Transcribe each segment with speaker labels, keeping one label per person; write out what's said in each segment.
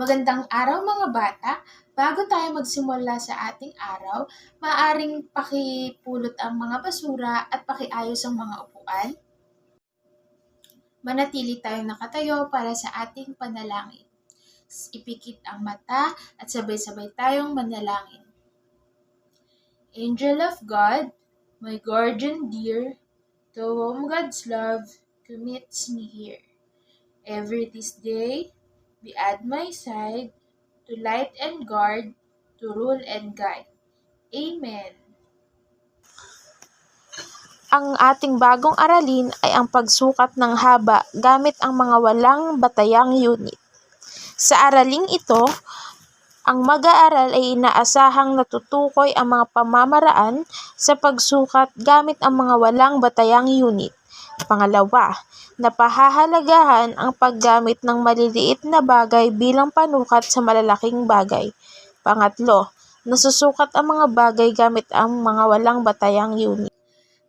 Speaker 1: Magandang araw mga bata! Bago tayo magsimula sa ating araw, maaring pakipulot ang mga basura at pakiayos ang mga upuan. Manatili tayong nakatayo para sa ating panalangin. Ipikit ang mata at sabay-sabay tayong manalangin. Angel of God, my guardian dear, to whom God's love commits me here. Every this day, be at my side, to light and guard, to rule and guide. Amen.
Speaker 2: Ang ating bagong aralin ay ang pagsukat ng haba gamit ang mga walang batayang unit. Sa araling ito, ang mag-aaral ay inaasahang natutukoy ang mga pamamaraan sa pagsukat gamit ang mga walang batayang unit. Pangalawa, napahahalagahan ang paggamit ng maliliit na bagay bilang panukat sa malalaking bagay. Pangatlo, nasusukat ang mga bagay gamit ang mga walang batayang unit.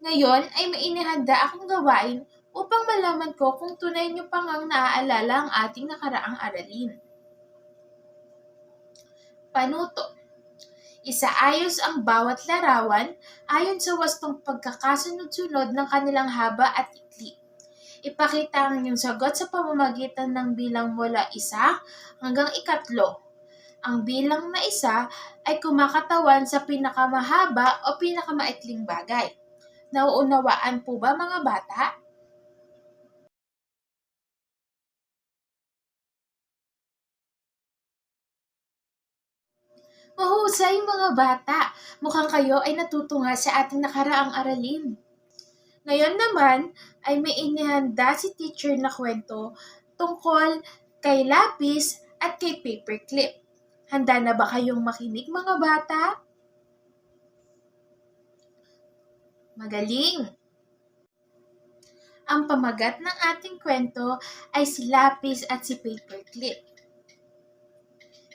Speaker 1: Ngayon ay may inihanda akong gawain upang malaman ko kung tunay niyo pang ang naaalala ang ating nakaraang aralin. Panuto Isaayos ang bawat larawan ayon sa wastong pagkakasunod-sunod ng kanilang haba at ikli. Ipakita ang inyong sagot sa pamamagitan ng bilang mula isa hanggang ikatlo. Ang bilang na isa ay kumakatawan sa pinakamahaba o pinakamaikling bagay. Nauunawaan po ba mga bata? Mahusay mga bata! Mukhang kayo ay natutunga sa ating nakaraang aralin. Ngayon naman ay may inihanda si teacher na kwento tungkol kay lapis at kay paperclip. Handa na ba kayong makinig mga bata? Magaling! Ang pamagat ng ating kwento ay si Lapis at si Paperclip.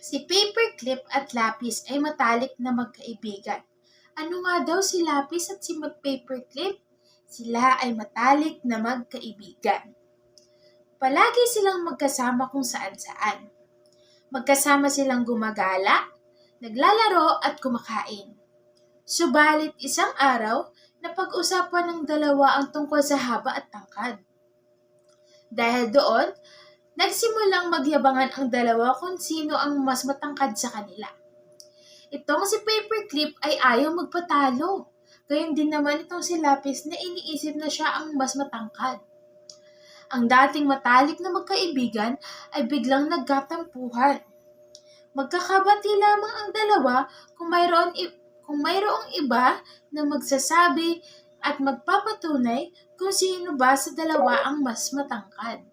Speaker 1: Si Paperclip at Lapis ay matalik na magkaibigan. Ano nga daw si Lapis at si Paperclip? Sila ay matalik na magkaibigan. Palagi silang magkasama kung saan-saan. Magkasama silang gumagala, naglalaro at kumakain. Subalit isang araw, napag-usapan ng dalawa ang tungkol sa haba at tangkad. Dahil doon, nagsimulang magyabangan ang dalawa kung sino ang mas matangkad sa kanila. Itong si Paperclip ay ayaw magpatalo. Gayun din naman itong si Lapis na iniisip na siya ang mas matangkad. Ang dating matalik na magkaibigan ay biglang nagkatampuhan. Magkakabati lamang ang dalawa kung mayroon i- kung mayroong iba na magsasabi at magpapatunay kung sino ba sa dalawa ang mas matangkad.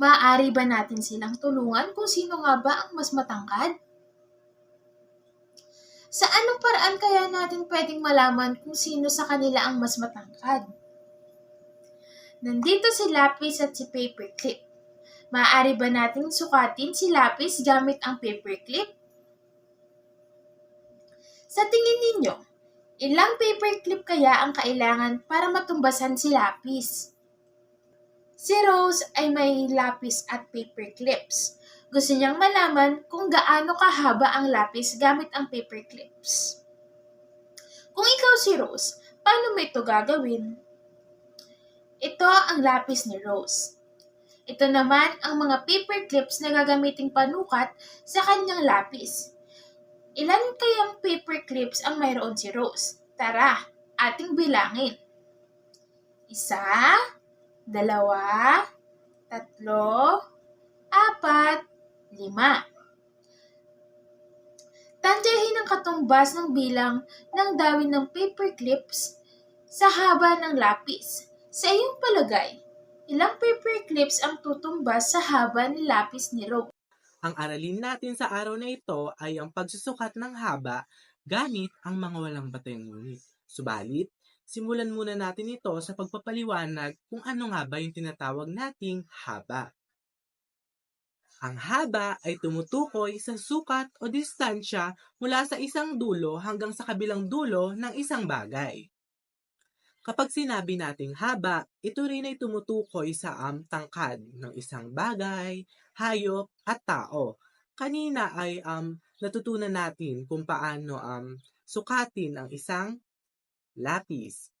Speaker 1: Maaari ba natin silang tulungan kung sino nga ba ang mas matangkad? Sa anong paraan kaya natin pwedeng malaman kung sino sa kanila ang mas matangkad? Nandito si Lapis at si Paperclip. Maaari ba nating sukatin si Lapis gamit ang paperclip? Sa tingin ninyo, ilang paperclip kaya ang kailangan para matumbasan si Lapis? Si Rose ay may lapis at paperclips. Gusto niyang malaman kung gaano kahaba ang lapis gamit ang paperclips. Kung ikaw si Rose, paano mo ito gagawin? Ito ang lapis ni Rose. Ito naman ang mga paperclips na gagamiting panukat sa kanyang lapis. Ilan kayang paperclips ang mayroon si Rose? Tara, ating bilangin. Isa, dalawa, tatlo, apat, lima. Tantyahin ang katumbas ng bilang ng dawin ng paperclips sa haba ng lapis. Sa iyong palagay, ilang paperclips ang tutumbas sa haba ng lapis ni Rose?
Speaker 3: Ang aralin natin sa araw na ito ay ang pagsusukat ng haba gamit ang mga walang batayang unit. Subalit, simulan muna natin ito sa pagpapaliwanag kung ano nga ba yung tinatawag nating haba. Ang haba ay tumutukoy sa sukat o distansya mula sa isang dulo hanggang sa kabilang dulo ng isang bagay. Kapag sinabi nating haba, ito rin ay tumutukoy sa um, tangkad ng isang bagay, hayop, at tao. Kanina ay um, natutunan natin kung paano um, sukatin ang isang lapis.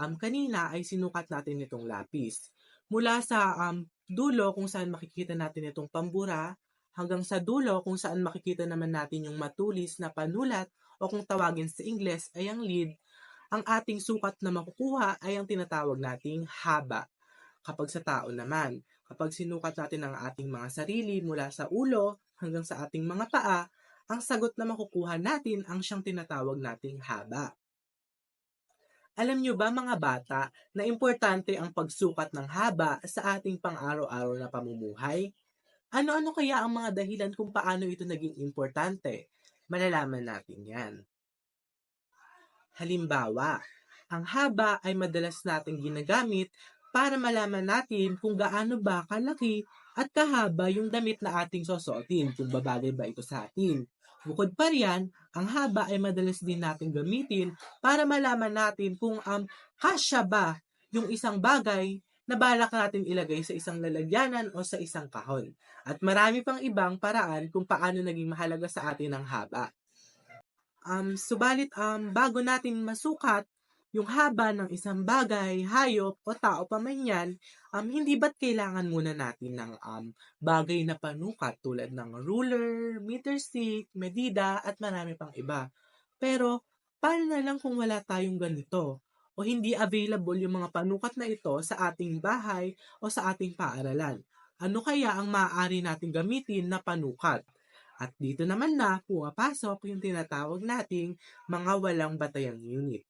Speaker 3: Um, kanina ay sinukat natin itong lapis. Mula sa um, dulo kung saan makikita natin itong pambura, hanggang sa dulo kung saan makikita naman natin yung matulis na panulat o kung tawagin sa Ingles ay ang lead, ang ating sukat na makukuha ay ang tinatawag nating haba. Kapag sa tao naman, kapag sinukat natin ang ating mga sarili mula sa ulo hanggang sa ating mga paa, ang sagot na makukuha natin ang siyang tinatawag nating haba. Alam nyo ba mga bata na importante ang pagsukat ng haba sa ating pang-araw-araw na pamumuhay? Ano-ano kaya ang mga dahilan kung paano ito naging importante? Malalaman natin yan. Halimbawa, ang haba ay madalas nating ginagamit para malaman natin kung gaano ba kalaki at kahaba yung damit na ating susuotin, kung babagay ba ito sa atin. Bukod pa riyan, ang haba ay madalas din natin gamitin para malaman natin kung um, kasya ba yung isang bagay na balak natin ilagay sa isang lalagyanan o sa isang kahon. At marami pang ibang paraan kung paano naging mahalaga sa atin ang haba. Um, subalit, um, bago natin masukat yung haba ng isang bagay, hayop, o tao pa man yan, um, hindi ba't kailangan muna natin ng um, bagay na panukat tulad ng ruler, meter stick, medida, at marami pang iba. Pero, paano na lang kung wala tayong ganito? O hindi available yung mga panukat na ito sa ating bahay o sa ating paaralan? Ano kaya ang maaari nating gamitin na panukat? At dito naman na pumapasok yung tinatawag nating mga walang batayang unit.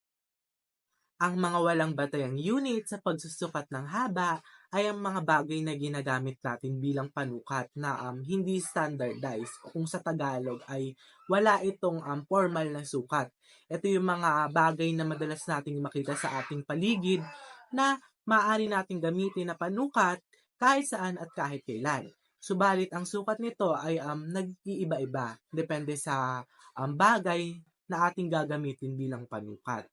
Speaker 3: Ang mga walang batayang unit sa pagsusukat ng haba ay ang mga bagay na ginagamit natin bilang panukat na um, hindi standardized kung sa Tagalog ay wala itong um, formal na sukat. Ito yung mga bagay na madalas nating makita sa ating paligid na maaari nating gamitin na panukat kahit saan at kahit kailan. Subalit ang sukat nito ay um, nag-iiba-iba depende sa um, bagay na ating gagamitin bilang panukat.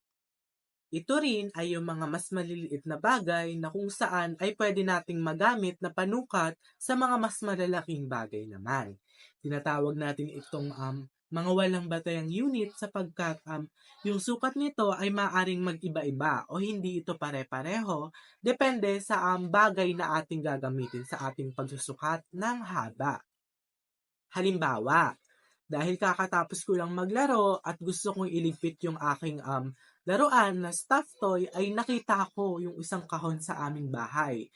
Speaker 3: Ito rin ay yung mga mas maliliit na bagay na kung saan ay pwede nating magamit na panukat sa mga mas malalaking bagay naman. Tinatawag natin itong um, mga walang batayang unit sapagkat um, yung sukat nito ay maaring mag-iba-iba o hindi ito pare-pareho depende sa um, bagay na ating gagamitin sa ating pagsusukat ng haba. Halimbawa, dahil kakatapos ko lang maglaro at gusto kong iligpit yung aking um, laruan na stuffed toy ay nakita ko yung isang kahon sa aming bahay.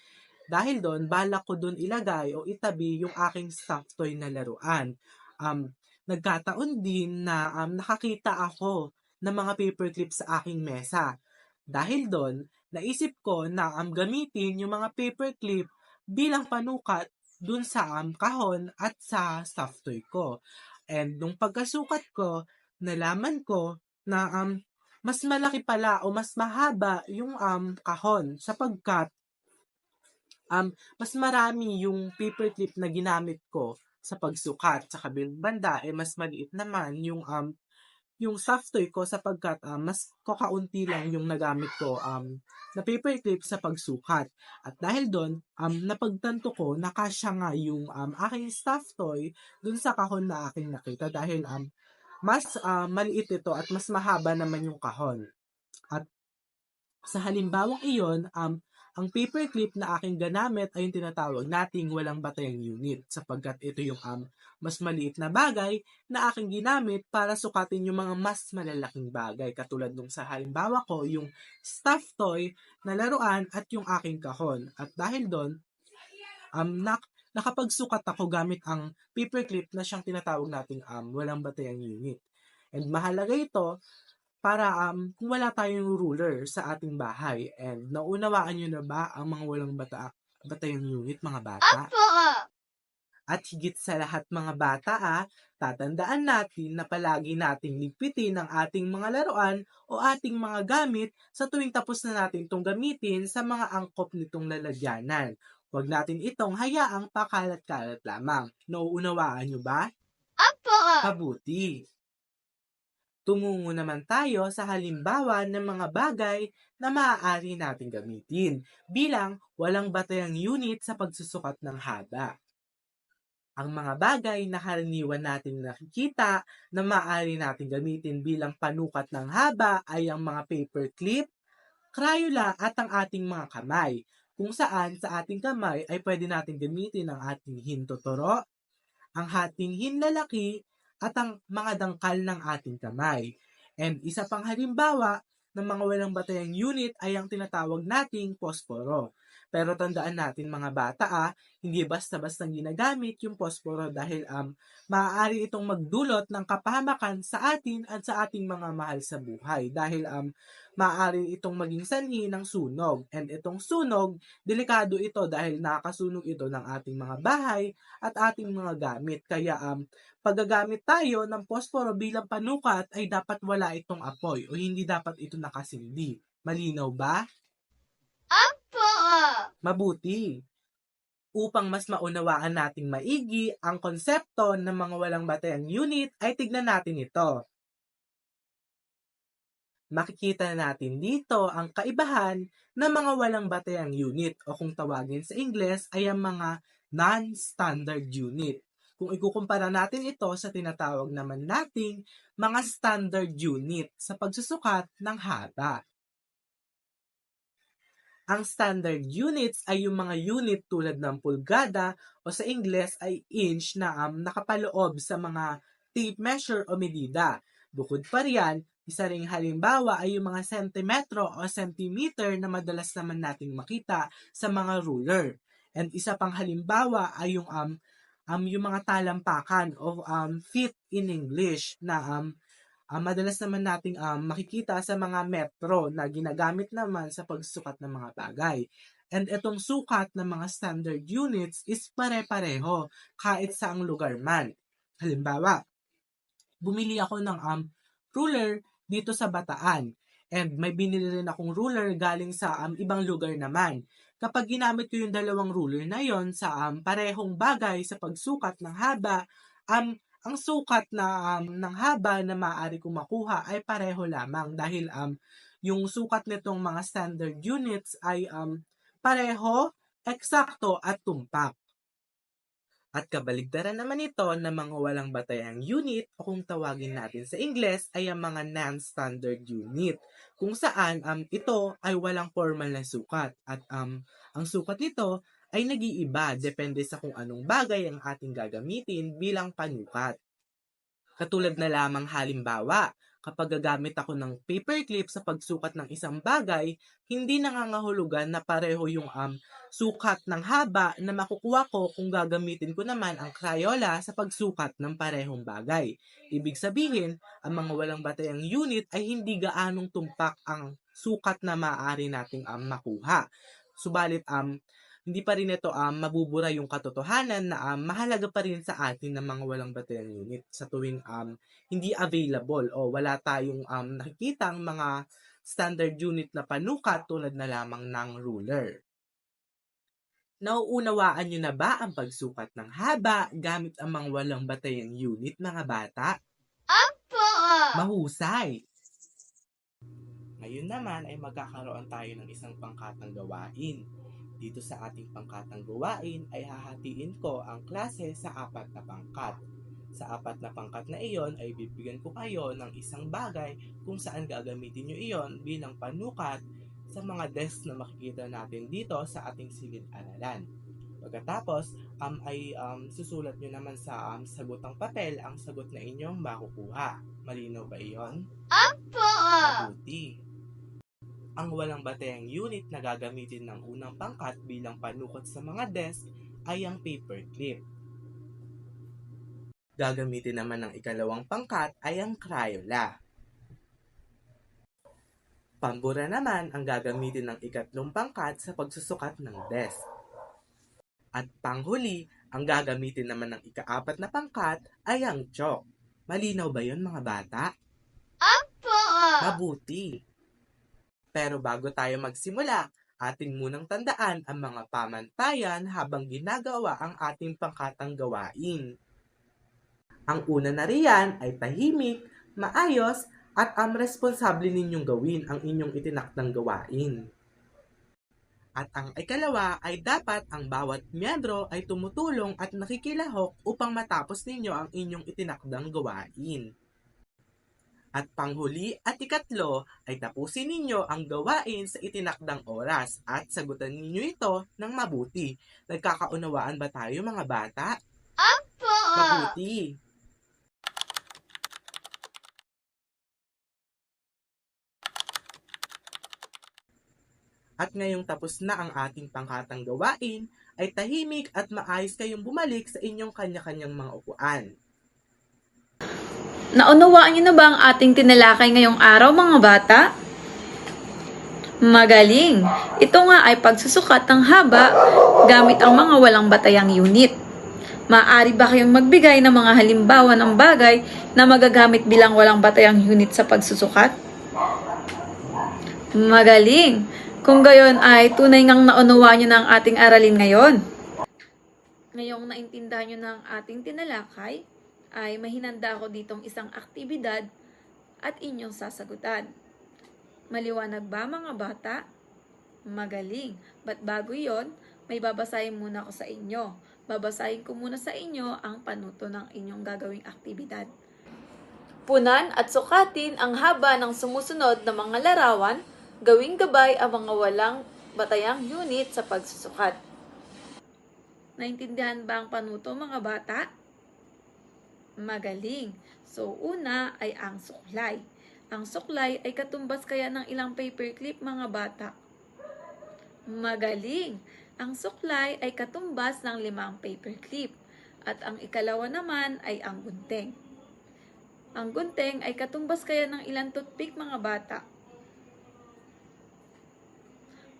Speaker 3: Dahil doon, balak ko doon ilagay o itabi yung aking stuffed toy na laruan. Um, nagkataon din na um, nakakita ako ng mga paperclip sa aking mesa. Dahil doon, naisip ko na um, gamitin yung mga paperclip bilang panukat dun sa um, kahon at sa stuffed toy ko. And nung pagkasukat ko, nalaman ko na um, mas malaki pala o mas mahaba yung um, kahon sapagkat um, mas marami yung paperclip na ginamit ko sa pagsukat. Sa kabilang banda, eh, mas maliit naman yung um, yung soft toy ko sapagkat um, mas kakaunti lang yung nagamit ko um, na paperclip sa pagsukat. At dahil doon, um, napagtanto ko na kasya nga yung um, aking stuffed toy dun sa kahon na aking nakita dahil um, mas uh, maliit ito at mas mahaba naman yung kahon. At sa halimbawang iyon, um, ang paperclip na aking ganamit ay yung tinatawag nating walang batayang unit sapagkat ito yung um, mas maliit na bagay na aking ginamit para sukatin yung mga mas malalaking bagay katulad nung sa halimbawa ko yung stuffed toy na laruan at yung aking kahon. At dahil doon, um, nak nakapagsukat ako gamit ang paperclip na siyang tinatawag nating um, walang batayang unit. And mahalaga ito para um, kung wala tayong ruler sa ating bahay. And naunawaan nyo na ba ang mga walang bata batayang unit, mga bata?
Speaker 4: Opo!
Speaker 3: At higit sa lahat mga bata ah, tatandaan natin na palagi nating ligpitin ang ating mga laruan o ating mga gamit sa tuwing tapos na natin itong gamitin sa mga angkop nitong lalagyanan. Huwag natin itong hayaang pakalat-kalat lamang. Nauunawaan nyo ba?
Speaker 4: Opo!
Speaker 3: Kabuti. Tumungo naman tayo sa halimbawa ng mga bagay na maaari nating gamitin bilang walang batayang unit sa pagsusukat ng haba. Ang mga bagay na karaniwan nating nakikita na maaari nating gamitin bilang panukat ng haba ay ang mga paper clip, Crayola at ang ating mga kamay, kung saan sa ating kamay ay pwede natin gamitin ang ating hintotoro, ang ating hinlalaki, at ang mga dangkal ng ating kamay. And isa pang halimbawa ng mga walang batayang unit ay ang tinatawag nating posporo. Pero tandaan natin mga bata ah, hindi basta-basta ginagamit yung posporo dahil um, maaari itong magdulot ng kapahamakan sa atin at sa ating mga mahal sa buhay. Dahil um, maaari itong maging sanhi ng sunog. And itong sunog, delikado ito dahil nakakasunog ito ng ating mga bahay at ating mga gamit. Kaya um, paggagamit tayo ng posporo bilang panukat ay dapat wala itong apoy o hindi dapat ito nakasindi. Malinaw ba?
Speaker 4: Po!
Speaker 3: Mabuti. Upang mas maunawaan nating maigi ang konsepto ng mga walang batayang unit ay tignan natin ito. Makikita natin dito ang kaibahan ng mga walang batayang unit o kung tawagin sa Ingles ay ang mga non-standard unit. Kung ikukumpara natin ito sa tinatawag naman nating mga standard unit sa pagsusukat ng haba. Ang standard units ay yung mga unit tulad ng pulgada o sa Ingles ay inch na um, nakapaloob sa mga tape measure o medida. Bukod pa riyan, isa ring halimbawa ay yung mga sentimetro o centimeter na madalas naman nating makita sa mga ruler. And isa pang halimbawa ay yung um, um yung mga talampakan o um, feet in English na um, um, madalas naman nating um, makikita sa mga metro na ginagamit naman sa pagsukat ng mga bagay. And itong sukat ng mga standard units is pare-pareho kahit saang lugar man. Halimbawa, bumili ako ng um, ruler dito sa Bataan. And may binili rin akong ruler galing sa um, ibang lugar naman. Kapag ginamit ko yung dalawang ruler na yon sa um, parehong bagay sa pagsukat ng haba, um, ang sukat na um, ng haba na maaari kong makuha ay pareho lamang dahil um, yung sukat nitong mga standard units ay um, pareho, eksakto at tumpak. At kabaligtaran naman ito ng mga walang batayang unit o kung tawagin natin sa Ingles ay ang mga non-standard unit kung saan um, ito ay walang formal na sukat at um, ang sukat nito ay nag-iiba depende sa kung anong bagay ang ating gagamitin bilang panukat. Katulad na lamang halimbawa, kapag gagamit ako ng paperclip sa pagsukat ng isang bagay, hindi nangangahulugan na pareho yung um, sukat ng haba na makukuha ko kung gagamitin ko naman ang Crayola sa pagsukat ng parehong bagay. Ibig sabihin, ang mga walang batayang unit ay hindi gaanong tumpak ang sukat na maaari nating um, makuha. Subalit, um, hindi pa rin ito um, mabubura yung katotohanan na um, mahalaga pa rin sa atin ng mga walang batayang unit sa tuwing um, hindi available o wala tayong um, nakikitang mga standard unit na panukat tulad na lamang ng ruler. Nauunawaan nyo na ba ang pagsukat ng haba gamit ang mga walang batayang unit mga bata?
Speaker 4: Po!
Speaker 3: Mahusay! Ngayon naman ay magkakaroon tayo ng isang pangkatang gawain. Dito sa ating pangkatang gawain ay hahatiin ko ang klase sa apat na pangkat. Sa apat na pangkat na iyon ay bibigyan ko kayo ng isang bagay kung saan gagamitin nyo iyon bilang panukat sa mga desk na makikita natin dito sa ating silid-aralan. Pagkatapos, um, ay um, susulat nyo naman sa um, sagutang papel ang sagot na inyong makukuha. Malinaw ba iyon?
Speaker 4: Po!
Speaker 3: Ang walang batayang unit na gagamitin ng unang pangkat bilang panukot sa mga desk ay ang paperclip. Gagamitin naman ng ikalawang pangkat ay ang Crayola. Pambura naman ang gagamitin ng ikatlong pangkat sa pagsusukat ng desk. At panghuli, ang gagamitin naman ng ikaapat na pangkat ay ang chalk. Malinaw ba yon mga bata?
Speaker 4: Po!
Speaker 3: Mabuti. Pero bago tayo magsimula, ating munang tandaan ang mga pamantayan habang ginagawa ang ating pangkatang gawain. Ang una na riyan ay tahimik, maayos, at ang responsable ninyong gawin ang inyong itinakdang gawain. At ang ikalawa ay dapat ang bawat miyembro ay tumutulong at nakikilahok upang matapos ninyo ang inyong itinakdang gawain. At panghuli at ikatlo ay tapusin ninyo ang gawain sa itinakdang oras at sagutan ninyo ito ng mabuti. Nagkakaunawaan ba tayo mga bata?
Speaker 4: Opo.
Speaker 3: Mabuti! At ngayong tapos na ang ating pangkatang gawain, ay tahimik at maayos kayong bumalik sa inyong kanya-kanyang mga upuan.
Speaker 5: Naunawaan niyo na ba ang ating tinalakay ngayong araw mga bata? Magaling! Ito nga ay pagsusukat ng haba gamit ang mga walang batayang unit. Maaari ba kayong magbigay ng mga halimbawa ng bagay na magagamit bilang walang batayang unit sa pagsusukat? Magaling! Kung gayon ay tunay ngang naunawaan niyo na ang ating aralin ngayon. Ngayong naintindahan niyo na ang ating tinalakay, ay mahinanda ako ditong isang aktibidad at inyong sasagutan. Maliwanag ba mga bata? Magaling. Ba't bago yon? May babasahin muna ako sa inyo. Babasahin ko muna sa inyo ang panuto ng inyong gagawing aktibidad. Punan at sukatin ang haba ng sumusunod na mga larawan, gawing gabay ang mga walang batayang unit sa pagsusukat. Naintindihan ba ang panuto mga bata? Magaling. So, una ay ang suklay. Ang suklay ay katumbas kaya ng ilang paperclip mga bata. Magaling. Ang suklay ay katumbas ng limang paperclip. At ang ikalawa naman ay ang gunting. Ang gunting ay katumbas kaya ng ilang toothpick mga bata.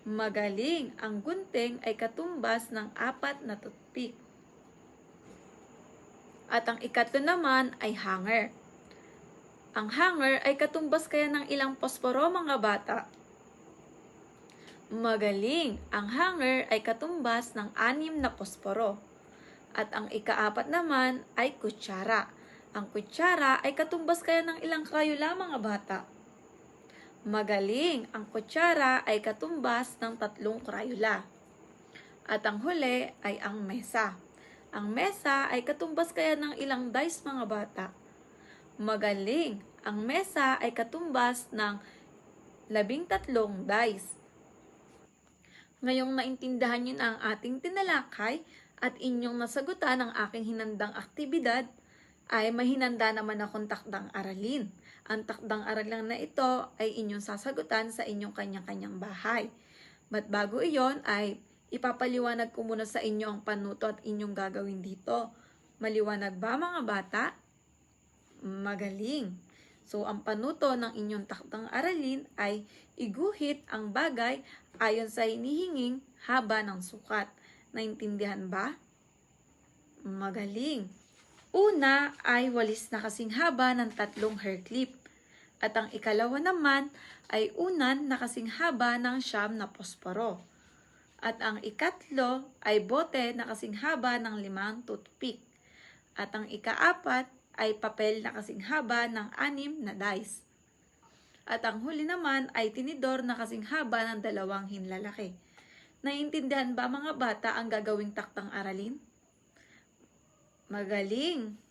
Speaker 5: Magaling. Ang gunting ay katumbas ng apat na toothpick. At ang ikatlo naman ay hanger. Ang hanger ay katumbas kaya ng ilang posporo mga bata. Magaling! Ang hanger ay katumbas ng anim na posporo. At ang ikaapat naman ay kutsara. Ang kutsara ay katumbas kaya ng ilang krayula mga bata. Magaling! Ang kutsara ay katumbas ng tatlong krayula. At ang huli ay ang mesa. Ang mesa ay katumbas kaya ng ilang dice mga bata. Magaling! Ang mesa ay katumbas ng labing tatlong dice. Ngayong naintindahan niyo na ang ating tinalakay at inyong nasagutan ang aking hinandang aktibidad, ay mahinanda naman akong takdang aralin. Ang takdang aralan na ito ay inyong sasagutan sa inyong kanyang-kanyang bahay. But bago iyon ay ipapaliwanag ko muna sa inyo ang panuto at inyong gagawin dito. Maliwanag ba mga bata? Magaling. So, ang panuto ng inyong takdang aralin ay iguhit ang bagay ayon sa hinihinging haba ng sukat. Naintindihan ba? Magaling. Una ay walis na kasing haba ng tatlong hair clip. At ang ikalawa naman ay unan na kasing haba ng siyam na posporo. At ang ikatlo ay bote na kasing haba ng limang toothpick. At ang ikaapat ay papel na kasing haba ng anim na dice. At ang huli naman ay tinidor na kasing haba ng dalawang hinlalaki. Naiintindihan ba mga bata ang gagawing taktang aralin? Magaling!